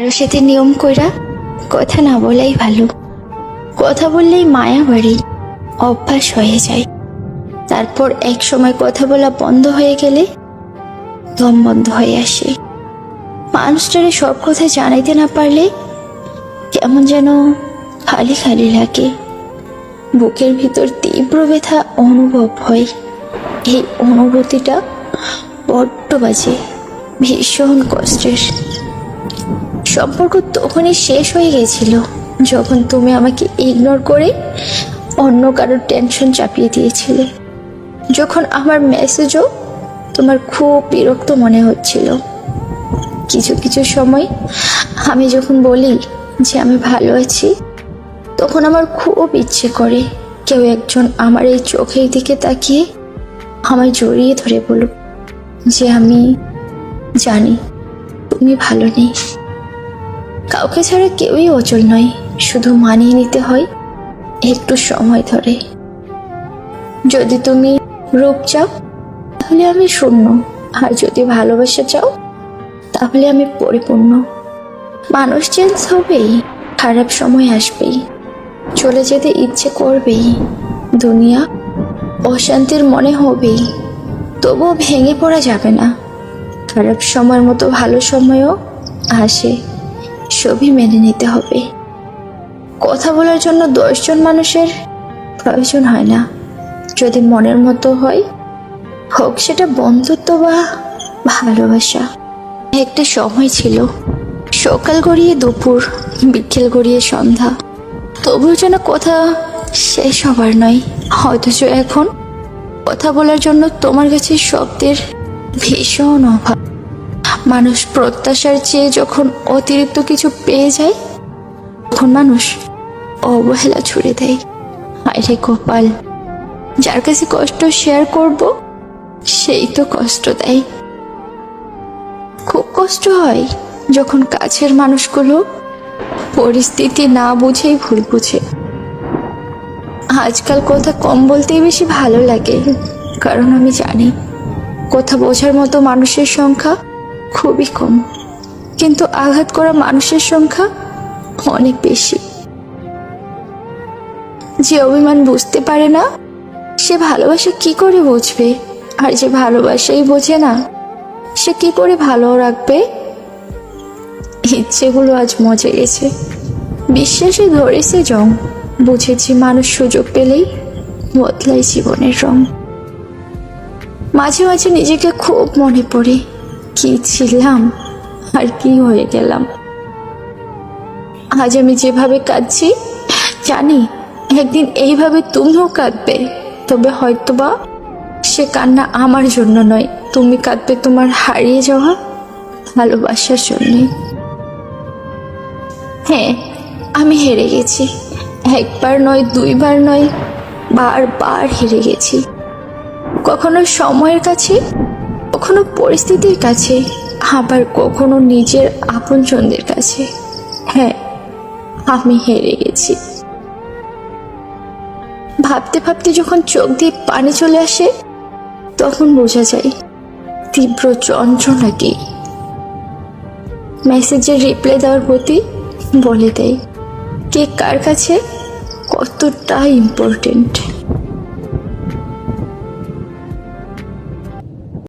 কারও সাথে নিয়ম কইরা কথা না বলাই ভালো। কথা বললেই মায়া বাড়ি, অভ্যাস হয়ে যায়। তারপর এক সময় কথা বলা বন্ধ হয়ে গেলে দম বন্ধ হয়ে আসে। মানুষটারে সব কথা জানাইতে না পারলে কেমন যেন খালি খালি লাগে। বুকের ভিতর তীব্র ব্যথা অনুভব হয়। এই অনুভূতিটা বড্ড বাজে, ভীষণ কষ্টের। সম্পর্ক তখনই শেষ হয়ে গেছিল, যখন তুমি আমাকে ইগনোর করে অন্য কারোর টেনশন চাপিয়ে দিয়েছিলে। যখন আমার মেসেজও তোমার খুব বিরক্ত মনে হচ্ছিল। কিছু কিছু সময় আমি যখন বলি যে আমি ভালো আছি, তখন আমার খুব ইচ্ছে করে কেউ একজন আমার এই চোখের দিকে তাকিয়ে আমায় জড়িয়ে ধরে বলুক যে আমি জানি তুমি ভালো নেই। কাউকে ছাড়া কেউই অচল নয়। শুধু মানিয়ে নিতে হয় একটু সময় ধরে। যদি তুমি রূপ চাও, তাহলে আমি শূন্য। আর যদি ভালোবাসা চাও, তাহলে আমি পরিপূর্ণ। মানুষ চেঞ্জ হবেই, খারাপ সময় আসবেই। চলে যেতে ইচ্ছে করবেই। দুনিয়া অশান্তির মনে হবেই। তবুও ভেঙে পড়া যাবে না। খারাপ সময়ের মতো ভালো সময়ও আসে। সবই মেনে নিতে হবে। কথা বলার জন্য দশজন মানুষের প্রয়োজন হয় না। যদি মনের মতো হয়, হোক সেটা বন্ধুত্ব বা ভালোবাসা। একটা সময় ছিল, সকাল গড়িয়ে দুপুর, বিকেল গড়িয়ে সন্ধ্যা। তবুও যেন কথা শেষ হবার নয়। অথচ এখন কথা বলার জন্য তোমার কাছে শব্দের ভীষণ অভাব। মানুষ প্রত্যাশার চেয়ে যখন অতিরিক্ত কিছু পেয়ে যায়, তখন মানুষ অবহেলা ছুড়ে দেয়। আরে কপাল যার কাছে কষ্ট শেয়ার করব, সেই তো কষ্ট দেয়। খুব কষ্ট হয় যখন কাছের মানুষগুলো পরিস্থিতি না বুঝেই ভুল বুঝে। আজকাল কথা কম বলতেই বেশি ভালো লাগে, কারণ আমি জানি, কথা বোঝার মতো মানুষের সংখ্যা খুবই কম। কিন্তু আঘাত করা মানুষের সংখ্যা অনেক বেশি। যে অভিমান বুঝতে পারে না, সে ভালোবাসা কি করে বুঝবে? আর যে ভালোবাসাই বোঝে না, সে কি করে ভালো রাখবে? ইচ্ছেগুলো আজ মজে গেছে। বিশ্বাসে ধরেছে জং। বুঝেছি মানুষ সুযোগ পেলেই বদলায় জীবনের রং। মাঝে মাঝে নিজেকে খুব মনে পড়ে। কি ছিলাম আর কি হয়ে গেলাম। আজ আমি যেভাবে কাঁদছি, জানি একদিন এইভাবে তুমিও কাঁদবে, তবে হয়তোবা সে কান্না আমার জন্য নয়, তুমি কাঁদবে তোমার হারিয়ে যাওয়া ভালোবাসার জন্যে হ্যাঁ আমি হেরে গেছি। একবার নয়, দুইবার নয়, বারবার হেরে গেছি। কখনো সময়ের কাছে কখনো পরিস্থিতির কাছে, আবার কখনো নিজের আপনজনদের কাছে। হ্যাঁ আমি হেরে গেছি। ভাবতে ভাবতে যখন চোখ দিয়ে পানি চলে আসে, তখন বোঝা যায়, তীব্র যন্ত্রণা কি মেসেজের রিপ্লাই দেওয়ার প্রতি বলে দেয়, কে কার কাছে কতটা ইম্পর্টেন্ট